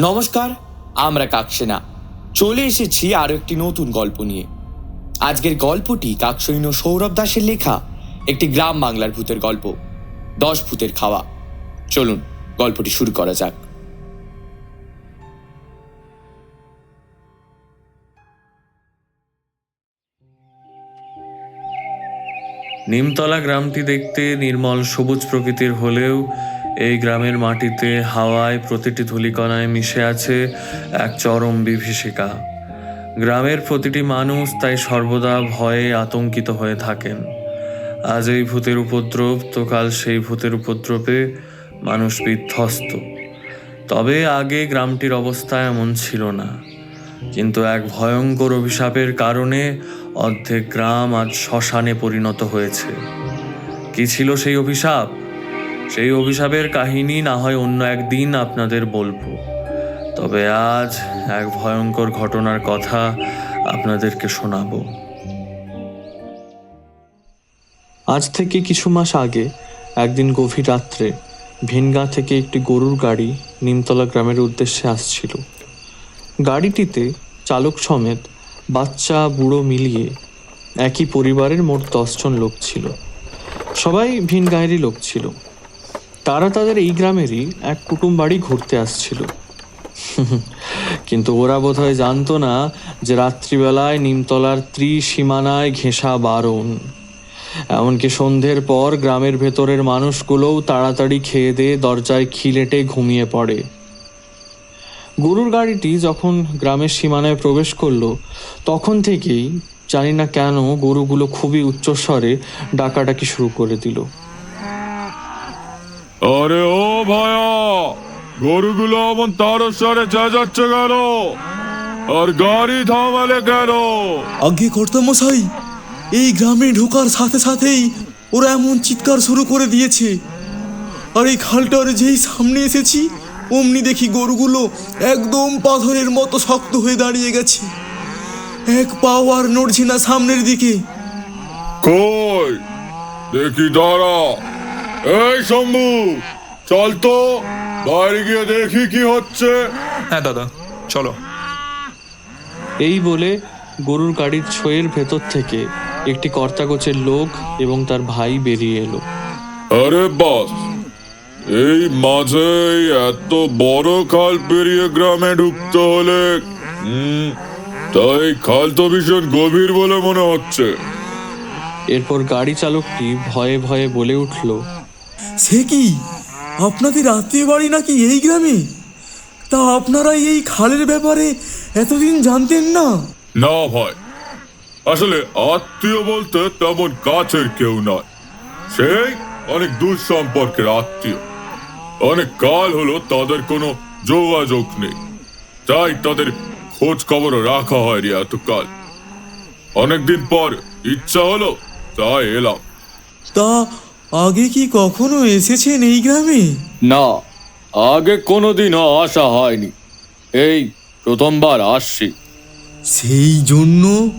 নমস্কার, আমরা কাকসেনা। চলে এসেছি আরও একটি নতুন গল্প নিয়ে। আজকের গল্পটি কাকসৈন্য সৌরভ দাসের লেখা, একটি গ্রাম বাংলার ভূতের গল্প, দশ ভূতের খাওয়া। চলুন, গল্পটি শুরু করা যাক। নিমতলা গ্রামটি দেখতে নির্মল সবুজ প্রকৃতির হলেও এই গ্রামের মাটিতে হাওয়ায় প্রতিটি ধূলিকণায় মিশে আছে এক চরম বিভীষিকা। গ্রামের প্রতিটি মানুষ তাই সর্বদা ভয়ে আতঙ্কিত হয়ে থাকেন। আজ এই ভূতের উপদ্রব, তো কাল সেই ভূতের উপদ্রবে মানুষ বিধ্বস্ত। তবে আগে গ্রামটির অবস্থা এমন ছিল না। কিন্তু এক ভয়ঙ্কর অভিশাপের কারণে অর্ধেক গ্রাম আজ শ্মশানে পরিণত হয়েছে। কি ছিল সেই অভিশাপ? সেই অভিশাপের কাহিনী না হয় অন্য একদিন আপনাদের বলব। তবে আজ এক ভয়ঙ্কর ঘটনার কথা আপনাদেরকে শোনাবো। আজ থেকে কিছু মাস আগে, একদিন গভীর রাত্রে, ভিনগাঁ থেকে একটি গরুর গাড়ি নিমতলা গ্রামের উদ্দেশ্যে আসছিল। গাড়িটিতে চালক সমেত বাচ্চা, বুড়ো মিলিয়ে একই পরিবারের মোট দশজন লোক ছিল। সবাই ভিনগাঁয়েরই লোক ছিল। তারা তাদের এই গ্রামেরই এক কুটুম বাড়ি ঘুরতে আসছিল। কিন্তু ওরা বোধহয় জানতো না যে রাত্রিবেলায় নিমতলার ত্রিসীমানায় ঘেঁষা বারণ। এমনকি সন্ধ্যের পর গ্রামের ভেতরের মানুষগুলোও তাড়াতাড়ি খেয়ে দিয়ে দরজায় খিলেটে ঘুমিয়ে পড়ে। গরুর গাড়িটি যখন গ্রামের সীমানায় প্রবেশ করল, তখন থেকেই জানি না কেন গরুগুলো খুবই উচ্চস্বরে ডাকাডাকি শুরু করে দিল। আরে ও ভায়া গরুগুলো এমন তার তারস্বরে চেঁচাচ্ছে কেন? আর গাড়ি থামালে কেন? আগে কর্তামশাই এই গ্রামে ঢোকার সাথে সাথেই ওরা এমন চিৎকার শুরু করে দিয়েছে। আর এই খালটার যেই সামনে এসেছি অমনি দেখি গরুগুলো একদম পাথরের মতো শক্ত হয়ে দাঁড়িয়ে গেছে। এক পাও আর নড়ছে না সামনের দিকে। কই? দেখি দাঁড়া। এই শম্ভু চল তো বাইরে গিয়ে দেখি কি হচ্ছে। হ্যাঁ দাদা চলো। এই বলে গরুর গাড়ির ছয়ের ভেতর থেকে একটি কর্তাগোছের লোক এবং তার ভাই বেরিয়ে এলো। আরে বাস এই মাঝে এত বড় খাল পেরিয়ে গ্রামে ঢুকতে হলে তাই খাল তো ভীষণ গভীর বলে মনে হচ্ছে। এরপর গাড়ি চালকটি ভয়ে ভয়ে বলে উঠল সে কি? আপনাদের আত্মীয় বাড়ি নাকি এই গ্রামে? তা আপনারা এই খালের ব্যাপারে এতদিন জানতেন না? না ভাই। আসলে আত্মীয় বলতে তেমন কাছের কেউ নয়। সেই অনেক দূর সম্পর্কের আত্মীয়। অনেক কাল হলো তাদের কোনো যোগাযোগ নেই। তাই তাদের খোঁজ খবর রাখা হয়নি এত কাল অনেকদিন পর ইচ্ছা হলো তাই এলাম। তা আগে কি কখনো এসেছেন এই গ্রামে? না আগে কোনোদিনও আসা হয়নি। এই প্রথমবার আসছি। সেই জন্য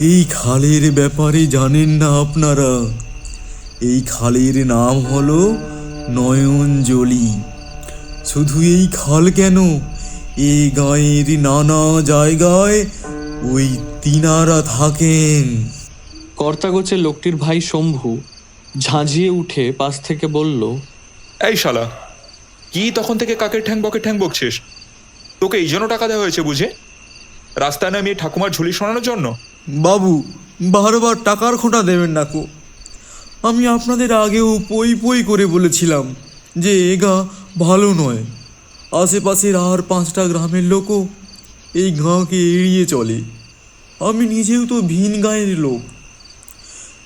এই খালের ব্যাপারে জানেন না আপনারা। এই খালের নাম হলো নয়নজলি। শুধু এই খাল কেন? এই গাঁয়ের নানা জায়গায় ওই তিনারা থাকেন। কর্তাগোছের লোকটির ভাই শম্ভু ঝাঁঝিয়ে উঠে পাশ থেকে বলল এই শালা কি তখন থেকে কাকের ঠ্যাং বকে ঠ্যাং বকছিস? তোকে এই জন্য টাকা দেওয়া হয়েছে বুঝে? রাস্তায় নামিয়ে ঠাকুমার ঝুলি শোনানোর জন্য? বাবু বারবার টাকার খোঁটা দেবেন না কো। আমি আপনাদের আগেও পই পই করে বলেছিলাম যে এ গা ভালো নয়। আশেপাশের আর পাঁচটা গ্রামের লোকও এই গাঁকে এড়িয়ে চলে। আমি নিজেও তো ভিন গাঁয়ের লোক।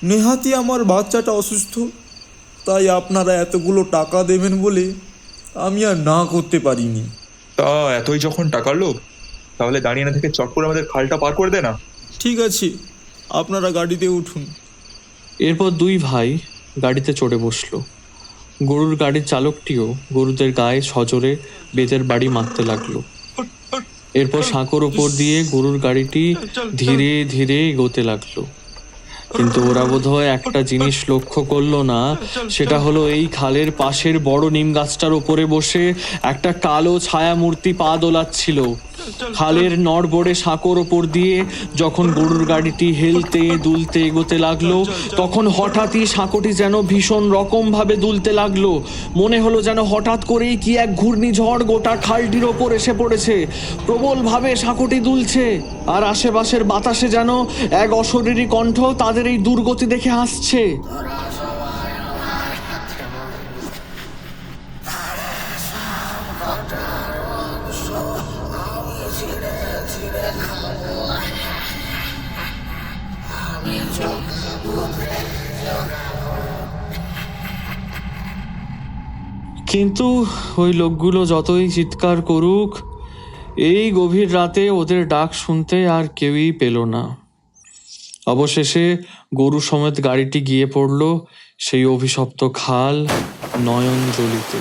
নেহাতি আমার বাচ্চাটা অসুস্থ তাই আপনারা এতগুলো টাকা দেবেন বলে আমি আর না করতে পারিনি। তা এতই যখন টাকার লোভ তাহলে দাঁড়িয়ে না থেকে চট করে আমাদের খালটা পার করে দে না। ঠিক আছে আপনারা গাড়িতে উঠুন। এরপর দুই ভাই গাড়িতে চড়ে বসল। গরুর গাড়ির চালকটিও গরুদের গায়ে সজোরে বেতের বাড়ি মারতে লাগল। এরপর সাঁকোর ওপর দিয়ে গরুর গাড়িটি ধীরে ধীরে এগোতে লাগল। কিন্তু ওরা বোধহয় একটা জিনিস লক্ষ্য করল না। সেটা হলো এই খালের পাশের বড় নিম গাছটার ওপরে বসে একটা কালো ছায়া মূর্তি পা দোলাচ্ছিল। খালের নড়বড়ে সাঁকোর ওপর দিয়ে যখন গরুর গাড়িটি হেলতে, দুলতে, এগোতে লাগল, তখন হঠাৎই সাঁকোটি যেন ভীষণ রকম ভাবে দুলতে লাগল। মনে হলো যেন হঠাৎ করেই কি এক ঘূর্ণিঝড় গোটা খালটির ওপর এসে পড়েছে। প্রবল ভাবে সাঁকোটি দুলছে, আর আশেপাশের বাতাসে যেন এক অশরীরী কণ্ঠ তাদের এই দুর্গতি দেখে হাসছে। কিন্তু ওই লোকগুলো যতই চিৎকার করুক, এই গভীর রাতে ওদের ডাক শুনতে আর কেউই পেল না। অবশেষে গরু সমেত গাড়িটি গিয়ে পড়ল সেই অভিশপ্ত খাল নয়নজলিতে।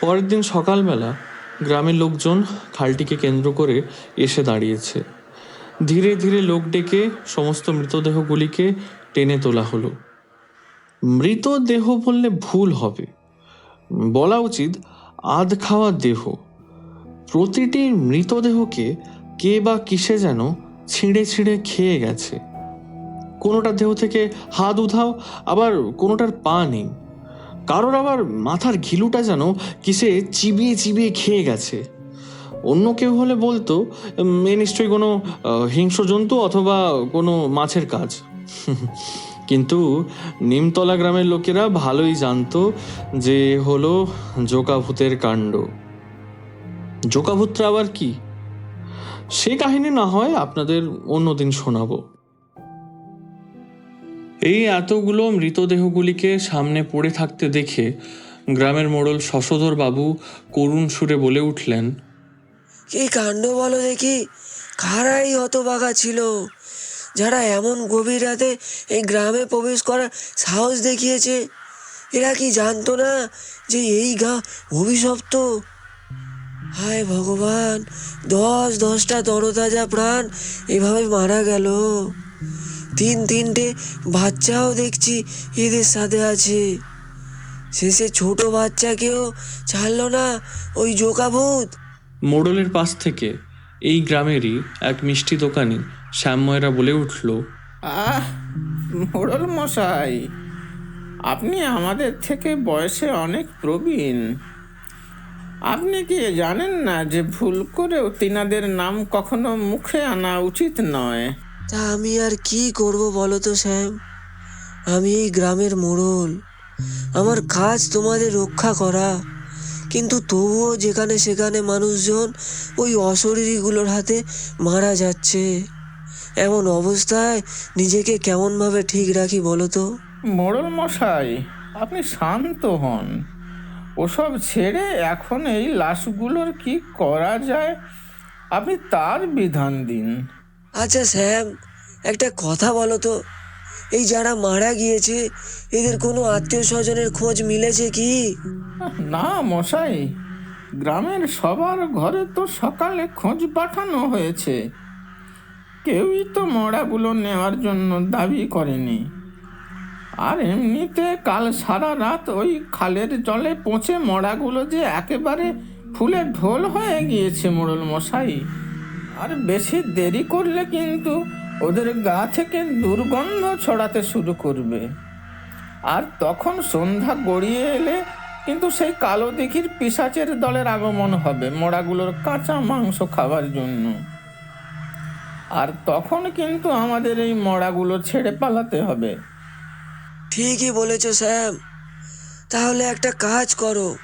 পরের দিন সকালবেলা গ্রামের লোকজন খালটিকে কেন্দ্র করে এসে দাঁড়িয়েছে। ধীরে ধীরে লোক ডেকে সমস্ত মৃতদেহগুলিকে টেনে তোলা হলো। মৃতদেহ বললে ভুল হবে। বলা উচিত, আধ খাওয়া দেহ। প্রতিটি মৃতদেহকে কে বা কিসে যেন ছিঁড়ে ছিঁড়ে খেয়ে গেছে। কোনোটার দেহ থেকে হাত উধাও, আবার কোনোটার পা নেই। কারোর আবার মাথার ঘিলুটা যেন কিসে চিবিয়ে চিবিয়ে খেয়ে গেছে। অন্য কেউ হলে বলতো, এ নিশ্চয়ই কোনো হিংস্র জন্তু অথবা কোনো মাছের কাজ। কিন্তু নিমতলা গ্রামের লোকেরা ভালোই জানতো যে হলো জোকাভূতের কাণ্ড। জোকাভূতরা আবার কি? সে কাহিনী না হয় আপনাদের অন্যদিন শোনাবো। এই এতগুলো মৃতদেহগুলিকে সামনে পড়ে থাকতে দেখে গ্রামের মোড়ল শশধর বাবু করুণ সুরে বলে উঠলেন, কি কাণ্ড বলো দেখি? কারাই হতবাগা ছিল। যারা এমন গভীর রাতে এই গ্রামে প্রবেশ করার সাহস দেখিয়েছে, এরা কি জানতো না যে এই গা অভিশপ্ত? হায় ভগবান, দশ দশটা তরতাজা প্রাণ এভাবে মারা গেল। তিন তিনটে বাচ্চাও দেখছি এদের সাথে আছে। শেষে ছোট বাচ্চাকেও ছাড়লো না ওই জোকাভূত। মোড়লের পাশ থেকে এই গ্রামেরই এক মিষ্টি দোকানি শ্যামময়রা বলে উঠল আহ মোড়ল মশাই আপনি আমাদের থেকে বয়সে অনেক প্রবীণ। আপনি কি জানেন না যে ভুল করেও তিনাদের নাম কখনো মুখে আনা উচিত নয়? তা আমি আর কি করব বলো তো শ্যাম? আমি এই গ্রামের মোড়ল। আমার কাজ তোমাদের রক্ষা করা। কিন্তু তবুও যেখানে সেখানে মানুষজন ওই অশরীরীগুলোর হাতে মারা যাচ্ছে। এমন অবস্থায় নিজেকে কেমনভাবে ঠিক রাখি বলো তো? মোড়ল মশাই আপনি শান্ত হন। ওসব ছেড়ে এখন এই লাশগুলোর কি করা যায়? আপনি তার বিধান দিন। আচ্ছা শ্যাম একটা কথা বলো তো। এই যারা মারা গিয়েছে এদের কোনো আত্মীয় স্বজনের খোঁজ মিলেছে কি? না মশাই গ্রামের সবার ঘরে তো সকালে খোঁজ পাঠানো হয়েছে। কেউই তো মরাগুলো নেওয়ার জন্য দাবি করেনি। আর এমনিতে কাল সারা রাত ওই খালের জলে পচে মরাগুলো যে একেবারে ফুলে ঢোল হয়ে গিয়েছে মোড়ল মশাই। আর বেশি দেরি করলে কিন্তু ওদের গা থেকে দুর্গন্ধ ছড়াতে শুরু করবে। আর তখন সন্ধ্যা গড়িয়ে এলে কিন্তু সেই কালো দিঘির পিসাচের দলের আগমন হবে মোড়াগুলোর কাঁচা মাংস খাবার জন্য। আর তখন কিন্তু আমাদের এই মড়াগুলো ছেড়ে পালাতে হবে। ঠিকই বলেছ শ্যাম তাহলে একটা কাজ করো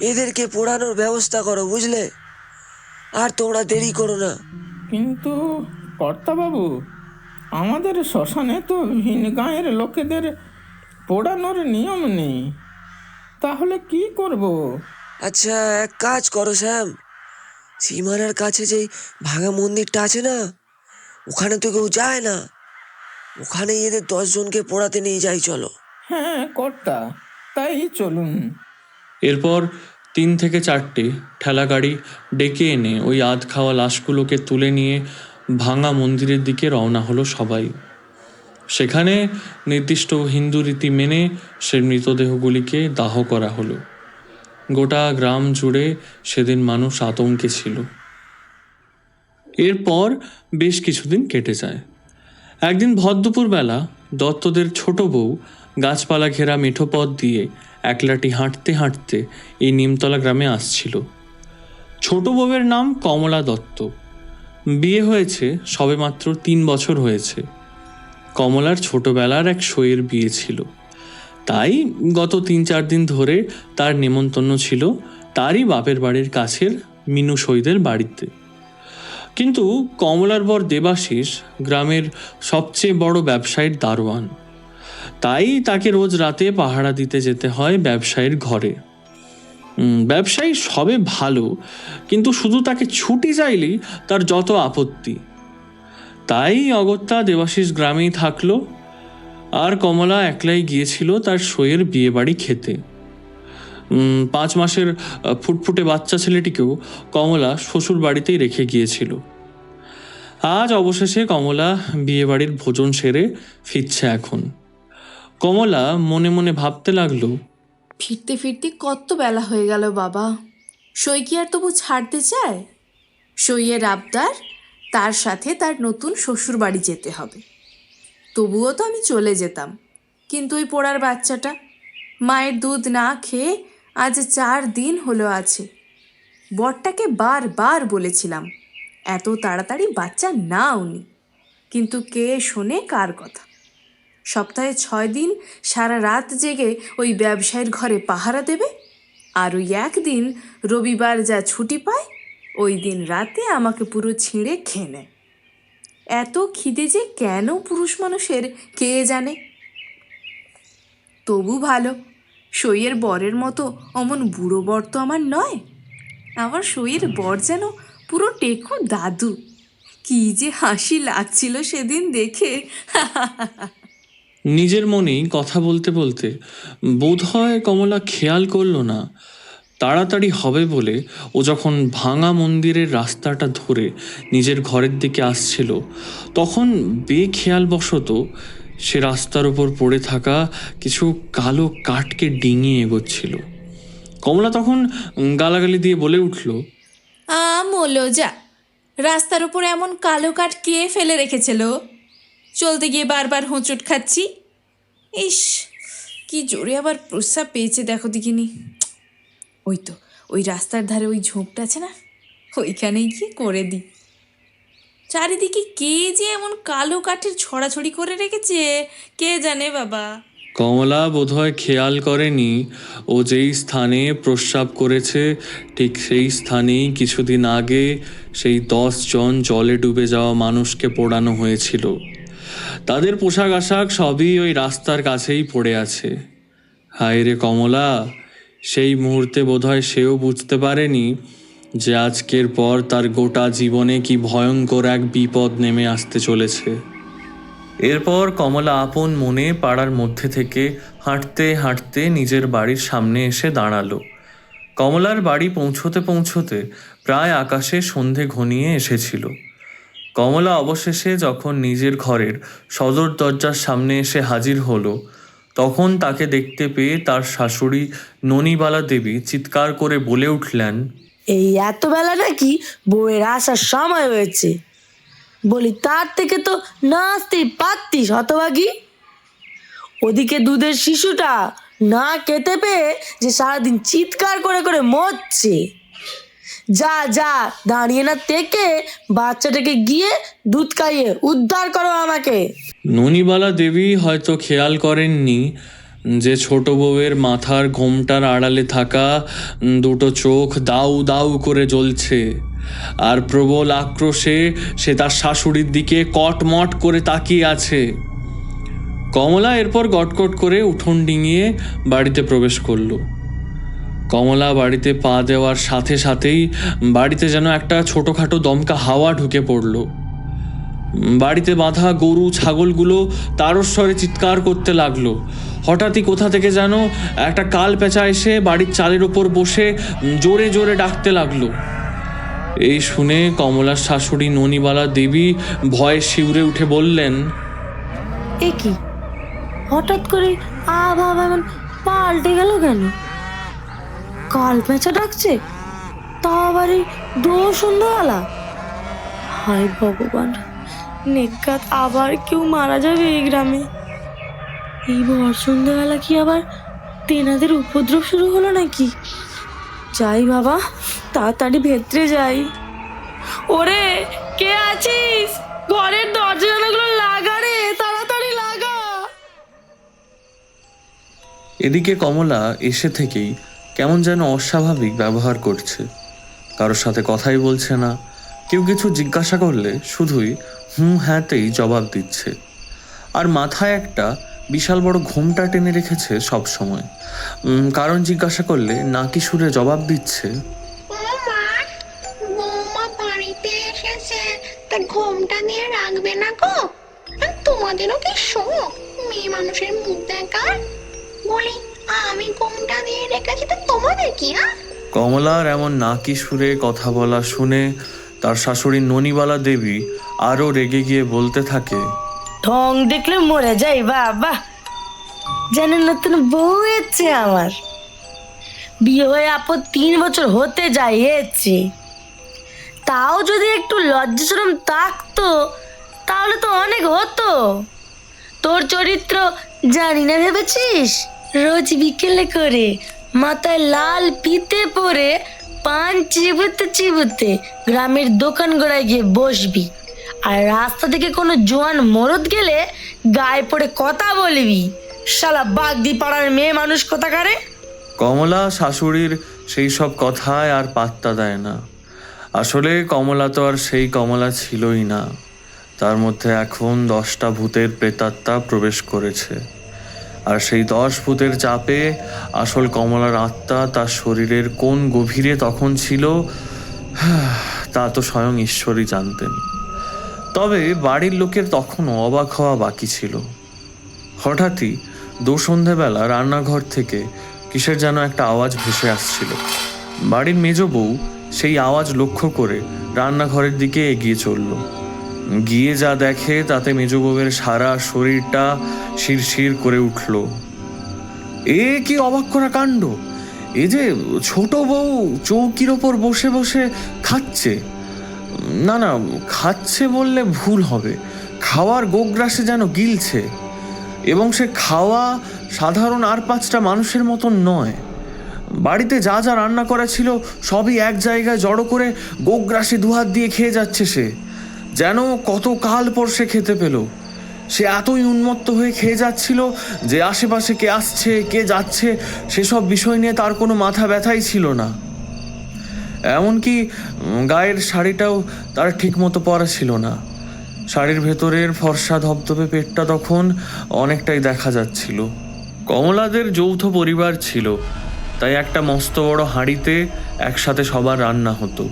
এদেরকে পোড়ানোর ব্যবস্থা করো বুঝলে? আর তোমরা দেরি করো না। কিন্তু কর্তাবাবু আমাদের শ্মশানে তো ভিন গাঁয়ের লোকেদের পোড়ানোর নিয়ম নেই। তাহলে কি করব? আচ্ছা এক কাজ করো শ্যাম সীমানার কাছে যেই ভাঙা মন্দিরটা আছে না ওখানে তো কেউ যায় না। ওখানে এদের দশজনকে পড়াতে নিয়ে যাই চলো। হ্যাঁ কর্তা তাই চলুন। এরপর তিন থেকে চারটে ঠেলা গাড়ি ডেকে এনে ওই আধ খাওয়া লাশগুলোকে তুলে নিয়ে ভাঙা মন্দিরের দিকে রওনা হলো সবাই। সেখানে নির্দিষ্ট হিন্দু রীতি মেনে সে মৃতদেহগুলিকে দাহ করা হলো। গোটা গ্রাম জুড়ে সেদিন মানুষ আতঙ্কে ছিল। এরপর বেশ কিছুদিন কেটে যায়। একদিন ভরদুপুরবেলা দত্তদের ছোট বউ গাছপালা ঘেরা মেঠো পথ দিয়ে একলাটি হাঁটতে হাঁটতে এই নিমতলা গ্রামে আসছিল। ছোট বউয়ের নাম কমলা দত্ত। বিয়ে হয়েছে সবেমাত্র তিন বছর হয়েছে। কমলার ছোটবেলার এক সইয়ের বিয়ে ছিল। তাই গত তিন চার দিন ধরে তার নেমন্তন্ন ছিল তারই বাপের বাড়ির কাছের মিনু সইদের বাড়িতে। কিন্তু কমলার বর দেবাশিস গ্রামের সবচেয়ে বড় ব্যবসায়ীর দারোয়ান। তাই তাকে রোজ রাতে পাহারা দিতে যেতে হয় ব্যবসায়ীর ঘরে। ব্যবসায়ী সবে ভালো, কিন্তু শুধু তাকে ছুটি চাইলেই তার যত আপত্তি। তাই অগত্যা দেবাশিস গ্রামেই থাকল, আর কমলা একলাই গিয়েছিল তার সইয়ের বিয়ে বাড়ি খেতে। পাঁচ মাসের ফুটফুটে বাচ্চা ছেলেটিকেও কমলা শ্বশুর বাড়িতেই রেখে গিয়েছিল। আজ অবশেষে কমলা বিয়েবাড়ির ভোজন সেরে ফিরছে এখন। কমলা মনে মনে ভাবতে লাগল, ফিরতে ফিরতে কত বেলা হয়ে গেল বাবা। সই কি আর তবু ছাড়তে চায়? সইয়ের আবদার, তার সাথে তার নতুন শ্বশুর বাড়ি যেতে হবে। তবুও তো আমি চলে যেতাম, কিন্তু ওই পোড়ার বাচ্চাটা, মায়ের দুধ না খেয়ে আজ চার দিন হলো আছে। বরটাকে বারবার বলেছিলাম, এত তাড়াতাড়ি বাচ্চা না। উনি কিন্তু কে শোনে কার কথা? সপ্তাহে ছয় দিন সারা রাত জেগে ওই ব্যবসায়ীর ঘরে পাহারা দেবে? আর ওই একদিন রবিবার যা ছুটি পায়, ওই দিন রাতে আমাকে পুরো ছিঁড়ে খেয়ে নেয়। এত খিদে যে কেন পুরুষ মানুষের, কে জানে? তবু ভালো। সইয়ের বরের মতো অমন বুড়ো বর তো আমার নয়। আমার সইয়ের বর যেন পুরো টেকু দাদু। কি যে হাসি লাগছিল সেদিন দেখে। নিজের মনেই কথা বলতে বলতে বোধহয় কমলা খেয়াল করল না। তাড়াতাড়ি হবে বলে ও যখন ভাঙা মন্দিরের রাস্তাটা ধরে নিজের ঘরের দিকে আসছিল, তখন বেখেয়ালবশত সে রাস্তার ওপর পড়ে থাকা কিছু কালো কাঠকে ডিঙিয়ে এগোচ্ছিল। কমলা তখন গালাগালি দিয়ে বলে উঠল যা। রাস্তার উপর এমন কালো কাঠ কে ফেলে রেখেছিল? চলতে গিয়ে বারবার হোঁচট খাচ্ছি? ইস, কি জোরে আবার প্রস্রাব পেয়েছে দেখো দেখিনি। ওই তো, ওই রাস্তার ধারে ওই ঝোপটা আছে না? ওইখানেই গিয়ে করে দিই। চারিদিকে কে যে এমন কালো কাঠের ছড়াছড়ি করে রেখেছে? কে জানে বাবা? কমলা বোধহয় খেয়াল করেনি, ও যেই স্থানে প্রস্রাব করেছে, ঠিক সেই স্থানেই কিছুদিন আগে সেই দশ জন জলে ডুবে যাওয়া মানুষকে পোড়ানো হয়েছিল। তাদের পোশাক আশাক সবই ওই রাস্তার কাছেই পড়ে আছে। হায় রে কমলা, সেই মুহূর্তে বোধহয় সেও বুঝতে পারেনি যে আজকের পর তার গোটা জীবনে কি ভয়ঙ্কর এক বিপদ নেমে আসতে চলেছে। এরপর কমলা আপন মনে পাড়ার মধ্যে থেকে হাঁটতে হাঁটতে নিজের বাড়ির সামনে এসে দাঁড়াল। কমলার বাড়ি পৌঁছতে পৌঁছতে প্রায় আকাশে সন্ধে ঘনিয়ে এসেছিল। কমলা অবশেষে যখন নিজের ঘরের সদর দরজার সামনে এসে হাজির হলো, তখন তাকে দেখতে পেয়ে তার শাশুড়ি ননীবালা দেবী চিৎকার করে বলে উঠলেন এই এত বেলা নাকি বউয়ের আসার সময় হয়েছে। বলি, তার থেকে তো না আসতেই পারতিস হতভাগী ওদিকে দুধের শিশুটা না খেতে পেয়ে যে সারাদিন চিৎকার করে করে মরছে। যা যা, দাঁড়িয়ে না থেকে বাচ্চাটাকে গিয়ে দুধ খাইয়ে উদ্ধার করো আমাকে। ননিবালা দেবী হয়তো খেয়াল করেননি যে ছোট বউয়ের মাথার ঘোমটার আড়ালে থাকা দুটো চোখ দাউ দাউ করে জ্বলছে। আর প্রবল আক্রোশে সে তার শাশুড়ির দিকে কটমট করে তাকিয়ে আছে। কমলা এরপর গটকট করে উঠোন ডিঙিয়ে বাড়িতে প্রবেশ করল। কমলা বাড়িতে পা দেওয়ার সাথে সাথেই বাড়িতে যেন একটা ছোটোখাটো দমকা হাওয়া ঢুকে পড়ল। বাড়িতে বাঁধা গরু, ছাগলগুলো তারস্বরে চিৎকার করতে লাগল। হঠাৎই কোথা থেকে যেন একটা কাল পেঁচা এসে বাড়ির চালের ওপর বসে জোরে জোরে ডাকতে লাগল। এই শুনে কমলার শাশুড়ি ননিবালা দেবী ভয়ে শিউরে উঠে বললেন, এ কি? হঠাৎ করে আবহাওয়া পাল্টে গেল কেন? কাল পেঁচা ডাকছে, তা আবার এই দো সন্ধ্যাবেলা হায় ভগবান। নেকাত আবার কেউ মারা যাবে এই গ্রামে? এই ভর সন্ধ্যাবেলা কি আবার তেনাদের উপদ্রব শুরু হলো নাকি? যাই বাবা, তাড়াতাড়ি ভেতরে যাই। ওরে, কে আছিস? ঘরের দরজা জানাগুলো লাগা রে, তাড়াতাড়ি লাগা। এদিকে কমলা এসে থেকেই কেমন যেন অস্বাভাবিক ব্যবহার করছে। কারোর সাথে কথাই বলছে না। কেউ কিছু জিজ্ঞাসা করলে শুধুই হুম হ্যাঁতেই জবাব দিচ্ছে। আর মাথায় একটা বিশাল বড় ঘোমটা টেনে রেখেছে সব সময় কারণ জিজ্ঞাসা করলে নাকি সুরে জবাব দিচ্ছে। ঘোমটা দিয়ে রাখবে না গো? তোমাদেরও কি শোক? মেয়ে মানুষের মুখ দেখার? বলি আমি ঘোমটা দিয়ে রেখেছি তো তোমাদের কি কমলার এমন নাকি সুরে কথা বলা শুনে তার শাশুড়ি ননিবালা দেবী আরও রেগে গিয়ে বলতে থাকে, ঢং দেখলে মরে যাই বাবা। যেন নতুন বউ এসছে আমার। বিয়ে হয়ে আপদ তিন বছর হতে যায় এসছে তাও যদি একটু লজ্জাশরম থাকতো, তাহলে তো অনেক হতো। তোর চরিত্র জানি না ভেবেছিস? রোজ বিকেলে করে মাথায় লাল পিতে পরে পান চিবুতে চিবুতে গ্রামের দোকান গড়ায় গিয়ে বসবি। আর রাস্তা থেকে কোনো জোয়ান মরদ গেলে গায়ে পড়ে কথা বলবি। শালা বাগদি পাড়ার মেয়ে মানুষ কোথাকারে? কমলা শাশুড়ির সেই সব কথায় আর পাত্তা দেয় না। আসলে কমলা তো আর সেই কমলা ছিলই না। তার মধ্যে এখন দশটা ভূতের প্রেতাত্মা প্রবেশ করেছে। আর সেই দশ ভূতের চাপে আসল কমলার আত্মা তার শরীরের কোন গভীরে তখন ছিল, তা তো স্বয়ং ঈশ্বরই জানতেন। তবে বাড়ির লোকের তখনও অবাক হওয়া বাকি ছিল। হঠাৎই দু সন্ধেবেলা রান্নাঘর থেকে কিসের যেন একটা আওয়াজ ভেসে আসছিল। বাড়ির মেজ বউ সেই আওয়াজ লক্ষ্য করে রান্নাঘরের দিকে এগিয়ে চলল। গিয়ে যা দেখে তাতে মেজ বউয়ের সারা শরীরটা শিরশির করে উঠল। এ কি অবাক করা কাণ্ড! এ যে ছোট বউ চৌকির ওপর বসে বসে খাচ্ছে। না না, খাচ্ছে বললে ভুল হবে। খাওয়ার গোগ্রাসে যেন গিলছে। এবং সে খাওয়া সাধারণ আর পাঁচটা মানুষের মতন নয়। বাড়িতে যা যা রান্না করা ছিল, সবই এক জায়গায় জড়ো করে গোগ্রাসে দুহাত দিয়ে খেয়ে যাচ্ছে সে। যেন কত কাল পর সে খেতে পেল। সে এতই উন্মত্ত হয়ে খেয়ে যাচ্ছিল যে আশেপাশে কে আসছে, কে যাচ্ছে, সেসব বিষয় নিয়ে তার কোনো মাথা ব্যথাই ছিল না। এমনকি গায়ের শাড়িটাও তার ঠিক মতো পরা ছিল না। শাড়ির ভেতরের ফর্সা ধবধবে পেটটা তখন অনেকটাই দেখা যাচ্ছিল। কমলাদের যৌথ পরিবার ছিল, তাই একটা মস্ত বড় হাঁড়িতে একসাথে সবার রান্না হতো।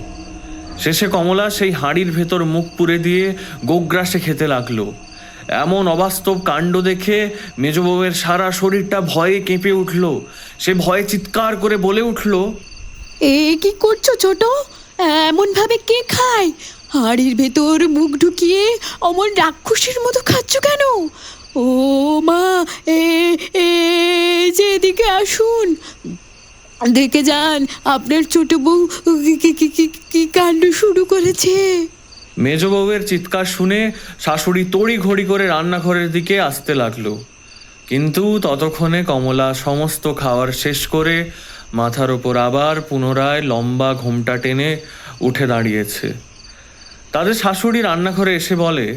শেষে কমলা সেই হাঁড়ির ভেতর মুখ পুরে দিয়ে গোগ্রাসে খেতে লাগল। এমন অবাস্তব কাণ্ড দেখে মেজবউয়ের সারা শরীরটা ভয়ে কেঁপে উঠল। সে ভয়ে চিৎকার করে বলে উঠল এ কি করছ ছোট? এমন ভাবে কে খায়? হাড়ির ভেতর মুখ ঢুকিয়ে অমন রাক্ষসের মতো খাচ্ছ কেন? ও মা, এ এ যে আসুন। দেখে যান, আপনার ছোট বউ কি কাণ্ড শুরু করেছে। মেজ বউয়ের চিৎকার শুনে শাশুড়ি তড়ি ঘড়ি করে রান্নাঘরের দিকে আসতে লাগল। কিন্তু ততক্ষণে কমলা সমস্ত খাওয়ার শেষ করে মাথার ওপর আবার পুনরায় লম্বা ঘোমটা টেনে উঠে দাঁড়িয়েছে। তাদের শাশুড়ি রান্নাঘরে এসে বলে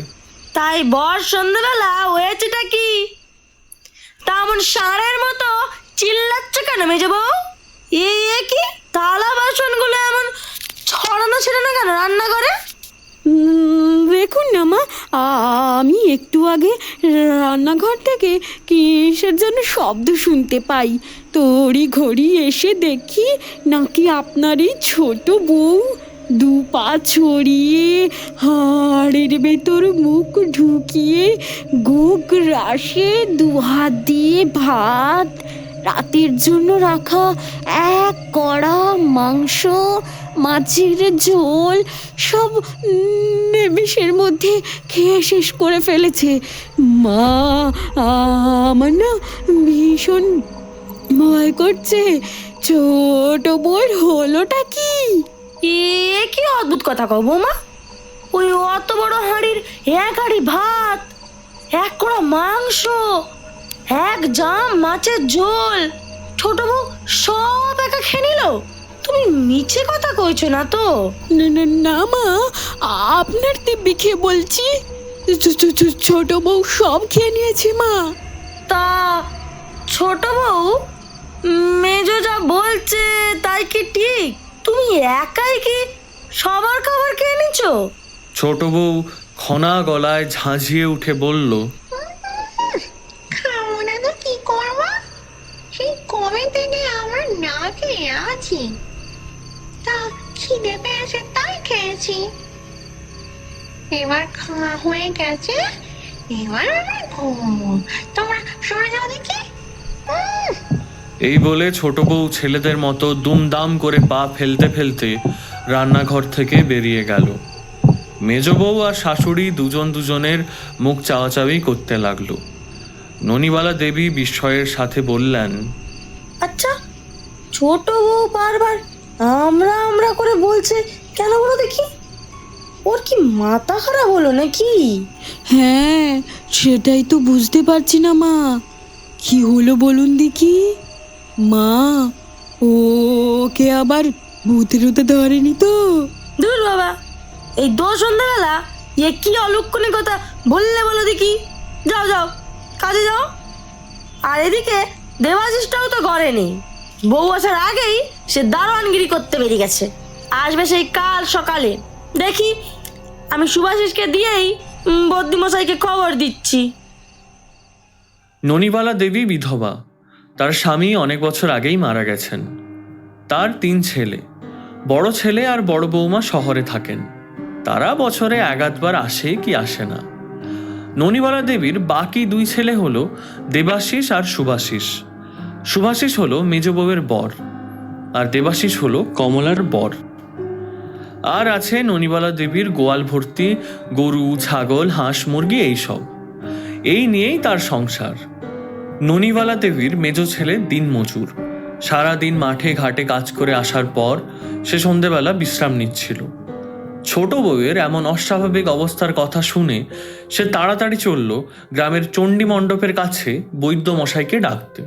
তাই বর সন্ধ্যাবেলা হয়েছেটা কি? তা এমন ষাঁড়ের মতো চিল্লাচ্ছ কেন মেজে বউ? এ কি থালা বাসনগুলো এমন ছড়ানো ছিল না কেন রান্না করে উম, দেখুন না মা, আমি একটু আগে রান্নাঘর থেকে কিসের জন্য শব্দ শুনতে পাই। তড়ি ঘড়ি এসে দেখি নাকি আপনার এই ছোট বউ দু পা ছড়িয়ে হাড়ের ভেতর মুখ ঢুকিয়ে গোগ রাশে দু হাত দিয়ে ভাত রাতের জন্য রাখা এক কড়া মাংস, মাছের ঝোল, সব নিমিষের মধ্যে খেয়ে শেষ করে ফেলেছে। মা, আমার না ভীষণ ভয় করছে। ছোট বউয়ের হলোটা কি? এ, কি অদ্ভুত কথা কও বৌমা। ওই অত বড় হাঁড়ির এক হাঁড়ি ভাত, এক কড়া মাংস এক জাম মাছের ঝোল। ছোট বউ সব একা খেয়ে নিল। তুমি মিছে কথা কইছো না তো? না না না মা আপনার দিব্যি খেয়ে বলছি। ছোট বউ সব খেয়ে নিয়েছে মা। তা ছোট বউ মেজো যা বলছে তাই কি ঠিক? তুমি একাই কি সবার খাবার খেয়ে নিছো? ছোট বউ খনা গলায় ঝাঁঝিয়ে উঠে বলল খাব না তো কি করব সেই থেকে আমরা না খেয়ে আছি। তা খিদে পেয়েছে, তাই খেয়েছি। এবার খাওয়া হয়ে গেছে, এবার আমরা ঘুমবো তোমরা সরে যাও দেখি। এই বলে ছোট বউ ছেলেদের মতো দুমদাম করে পা ফেলতে ফেলতে রান্নাঘর থেকে বেরিয়ে গেল। মেজ বউ আর শাশুড়ি দুজন দুজনের মুখ চাওয়াচাওয়ি করতে লাগল। ননিবালা দেবী বিস্ময়ের সাথে বললেন আচ্ছা ছোট বউ বারবার আমরা আমরা করে বলছে কেন বলো দেখি? ওর কি মাথা খারাপ হলো নাকি? হ্যাঁ সেটাই তো বুঝতে পারছি না মা। কি হলো বলুন দেখি? মা ওকে আবার ভূতের হতে ধরেনি তো? দূর বাবা এই দো সন্ধ্যাবেলা এ কি অলক্ষণী কথা বললে বলো দেখি। যাও যাও কাজে যাও। আর এদিকে দেবাশিসটাও তো ঘরে নেই বউ আসার আগেই সে দারোয়ানগিরি করতে বেরিয়ে গেছে। আসবে সেই কাল সকালে। দেখি, আমি সুভাষিসকে দিয়েই বদ্যিমশাইকে খবর দিচ্ছি। ননিবালা দেবী বিধবা, তার স্বামী অনেক বছর আগেই মারা গেছেন। তার তিন ছেলে, বড় ছেলে আর বড় বৌমা শহরে থাকেন। তারা বছরে একাধবার আসে কি আসে না। ননিবালা দেবীর বাকি দুই ছেলে হলো দেবাশিস আর সুভাশিস। সুভাশিস হলো মেজ বউয়ের বর আর দেবাশিস হলো কমলার বর। আর আছে ননিবালা দেবীর গোয়াল ভর্তি, গরু, ছাগল, হাঁস, মুরগি এইসব এই নিয়েই তার সংসার। ননিবালা দেবীর মেজ ছেলে দিনমজুর। সারাদিন মাঠে ঘাটে কাজ করে আসার পর সে সন্ধেবেলা বিশ্রাম নিচ্ছিল। ছোট বউয়ের এমন অস্বাভাবিক অবস্থার কথা শুনে সে তাড়াতাড়ি চলল গ্রামের চণ্ডী মণ্ডপের কাছে বৈদ্য মশাইকে ডাকতে।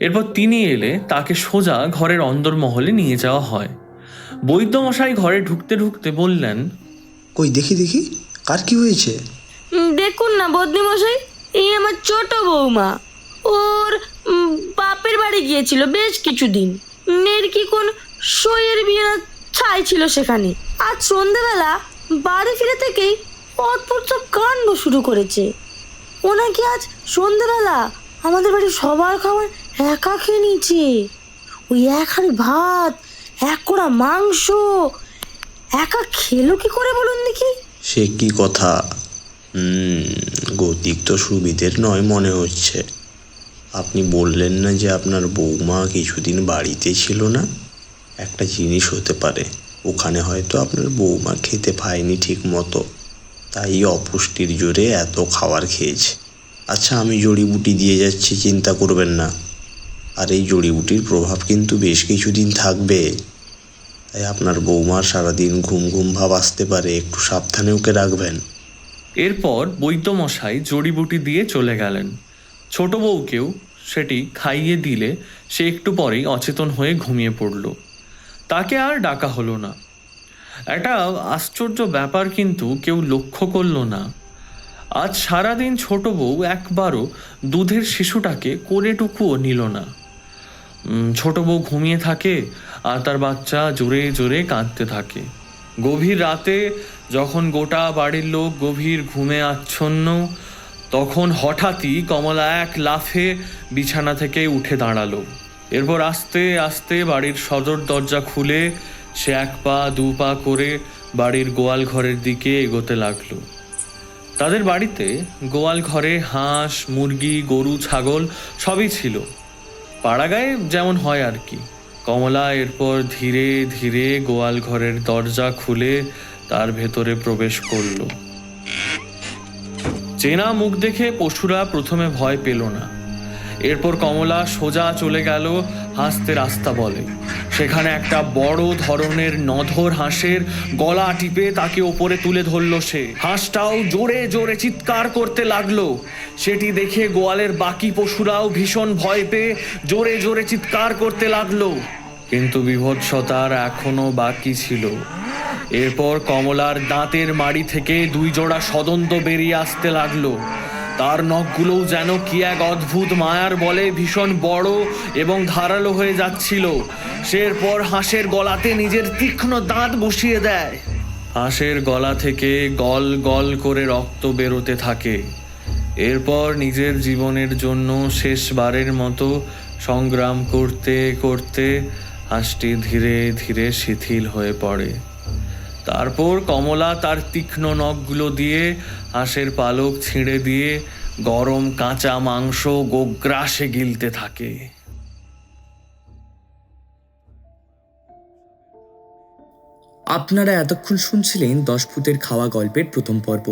এরপর তিনি এলে তাকে সোজা ঘরের অন্দরমহলে নিয়ে যাওয়া হয়। বৈদ্য মশাই ঘরে ঢুকতে ঢুকতে বললেন কই দেখি দেখি কার কি হয়েছে? দেখুন না বদ্যিমশাই এই আমার ছোট বৌমা ওর বাপের বাড়ি গিয়েছিল বেশ কিছুদিন। মেয়ের কি কোন সইয়ের বিয়ে ছাই ছিল সেখানে? আজ সন্ধেবেলা বাড়ি ফিরে থেকেই অদ্ভুত সব কাণ্ড শুরু করেছে। ও নাকি আজ সন্ধেবেলা আমাদের বাড়ির সবার খাবার একা খেয়ে নিয়েছে। ওই এক হাঁড়ি ভাত, এক কোড়া মাংস, একা খেলো কি করে বলুন দেখি? সে কি কথা? গতিক তো সুবিধের নয় মনে হচ্ছে। আপনি বললেন না যে আপনার বৌমা কিছুদিন বাড়িতে ছিল না? একটা জিনিস হতে পারে। ওখানে হয়তো আপনার বৌমা খেতে পায়নি ঠিক মতো তাই অপুষ্টির জোরে এত খাবার খেয়েছে। আচ্ছা আমি জড়িবুটি দিয়ে যাচ্ছি, চিন্তা করবেন না। আর এই জড়িবুটির প্রভাব কিন্তু বেশ কিছুদিন থাকবে। তাই আপনার বৌমার সারাদিন ঘুম ঘুম ভাব আসতে পারে, একটু সাবধানে ওকে রাখবেন। এরপর বৈদ্যমশাই জড়িবুটি দিয়ে চলে গেলেন। ছোট বউকেও সেটি খাইয়ে দিলে সে একটু পরেই অচেতন হয়ে ঘুমিয়ে পড়ল। তাকে আর ডাকা হলো না। একটা আশ্চর্য ব্যাপার কিন্তু কেউ লক্ষ্য করল না। আজ সারাদিন ছোট বউ একবারও দুধের শিশুটাকে কোলেটুকুও নিল না। ছোট বউ ঘুমিয়ে থাকে আর তার বাচ্চা জোরে জোরে কাঁদতে থাকে। গভীর রাতে যখন গোটা বাড়ির লোক গভীর ঘুমে আচ্ছন্ন, তখন হঠাৎই কমলা এক লাফে বিছানা থেকে উঠে দাঁড়াল। এরপর আস্তে আস্তে বাড়ির সদর দরজা খুলে সে এক পা, দু পা করে বাড়ির গোয়াল ঘরের দিকে এগোতে লাগল। তাদের বাড়িতে গোয়াল ঘরে হাঁস, মুরগি, গরু, ছাগল সবই ছিল। পাড়াগায়ে যেমন হয় আর কি। কমলা এরপর ধীরে ধীরে গোয়াল ঘরের দরজা খুলে তার ভেতরে প্রবেশ করল। চেনা মুখ দেখে পশুরা প্রথমে ভয় পেল না। এরপর কমলা সোজা চলে গেল হাসতে রাস্তা বলে। সেখানে একটা বড় ধরনের নধর হাঁসের গলা টিপে তাকে ওপরে তুলে ধরলো সে। হাঁসটাও জোরে জোরে চিৎকার করতে লাগল। সেটি দেখে গোয়ালের বাকি পশুরাও ভীষণ ভয় পেয়ে জোরে জোরে চিৎকার করতে লাগল। কিন্তু বিভৎসতার এখনও বাকি ছিল। এরপর কমলার দাঁতের মাড়ি থেকে দুই জোড়া সদন্ত বেরিয়ে আসতে লাগল। তার নখগুলোও যেন কি এক অদ্ভুত মায়ার বলে ভীষণ বড় এবং ধারালো হয়ে যাচ্ছিল। সে এরপর হাঁসের গলাতে নিজের তীক্ষ্ণ দাঁত বসিয়ে দেয়। হাঁসের গলা থেকে গল গল করে রক্ত বেরোতে থাকে। এরপর নিজের জীবনের জন্য শেষবারের মতো সংগ্রাম করতে করতে হাঁসটি ধীরে ধীরে শিথিল হয়ে পড়ে। তারপর কমলা তার তীক্ষ্ণ নখগুলো দিয়ে হাঁসের পালক ছিঁড়ে দিয়ে গরম কাঁচা মাংস গোগ্রাসে গিলতে থাকে। আপনারা এতক্ষণ শুনছিলেন দশ ফুটের খাওয়া গল্পের প্রথম পর্ব।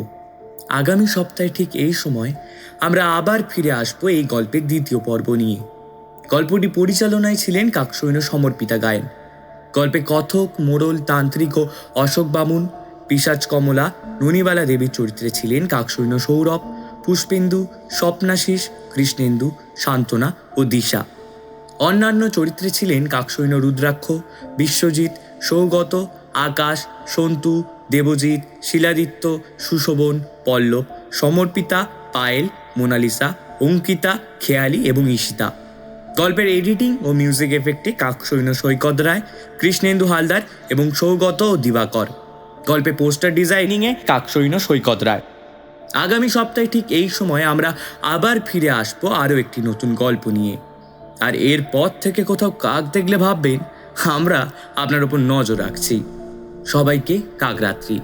আগামী সপ্তাহে ঠিক এই সময় আমরা আবার ফিরে আসব এই গল্পের দ্বিতীয় পর্ব নিয়ে। গল্পটি পরিচালনায় ছিলেন কাকসৈন্য সমর্পিতা গায়েন। গল্পে কথক, মোড়ল, তান্ত্রিক ও অশোক বামুন পিসাজ কমলা ননিবালা দেবীর চরিত্রে ছিলেন কাকসৈন্য সৌরভ, পুষ্পেন্দু, স্বপ্নাশিস, কৃষ্ণেন্দু, সান্ত্বনা ও দিশা। অন্যান্য চরিত্রে ছিলেন কাকসৈন্য রুদ্রাক্ষ, বিশ্বজিৎ, সৌগত, আকাশ, সন্তু, দেবজিৎ, শিলাদিত্য, সুশোভন, পল্লব, সমর্পিতা, পায়েল, মোনালিসা, অঙ্কিতা, খেয়ালি এবং ঈশিতা। গল্পের এডিটিং ও মিউজিক এফেক্টে কাকসৈন্য সৈকত রায়, কৃষ্ণেন্দু হালদার এবং সৌগত ও দিবাকর। গল্পে পোস্টার ডিজাইনিংয়ে কাকসৈন্য সৈকত রায়। আগামী সপ্তাহে ঠিক এই সময় আমরা আবার ফিরে আসব আরও একটি নতুন গল্প নিয়ে। আর এর পর থেকে কোথাও কাক দেখলে ভাববেন, আমরা আপনার উপর নজর রাখছি। সবাইকে কাকরাত্রি।